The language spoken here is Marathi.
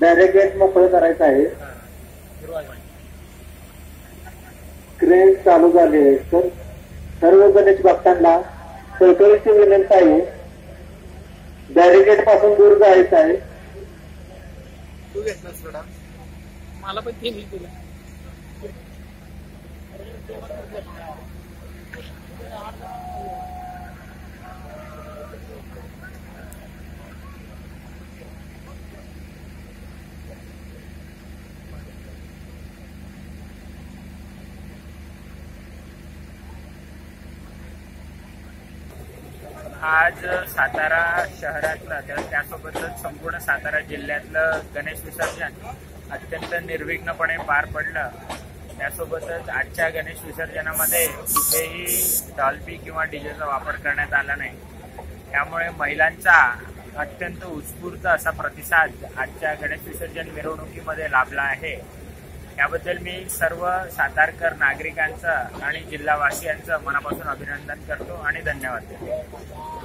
डायरेक्ट बॅरिकेड मोकळे करायचं आहे. क्रेन चालू झाले आहे तर सर्व गणेश भक्तांना कळकळीची विनंती आहे. बॅरिकेडपासून दूर जायचं आहे. तू घेतला सोडा मला पण ते दिलं. आज सातारा शहरातलं तर त्यासोबतच संपूर्ण सातारा जिल्ह्यातलं गणेश विसर्जन अत्यंत निर्विघ्नपणे पार पडलं. त्यासोबतच आजच्या गणेश विसर्जनामध्ये कुठेही डॉल्बी किंवा डीजेचा वापर करण्यात आला नाही. त्यामुळे महिलांचा अत्यंत उत्स्फूर्त असा प्रतिसाद आजच्या गणेश विसर्जन मिरवणुकीमध्ये लाभला आहे. त्याबद्दल मी सर्व सातारकर नागरिकांचं आणि जिल्हावासियांचं मनापासून अभिनंदन करतो आणि धन्यवाद. देतो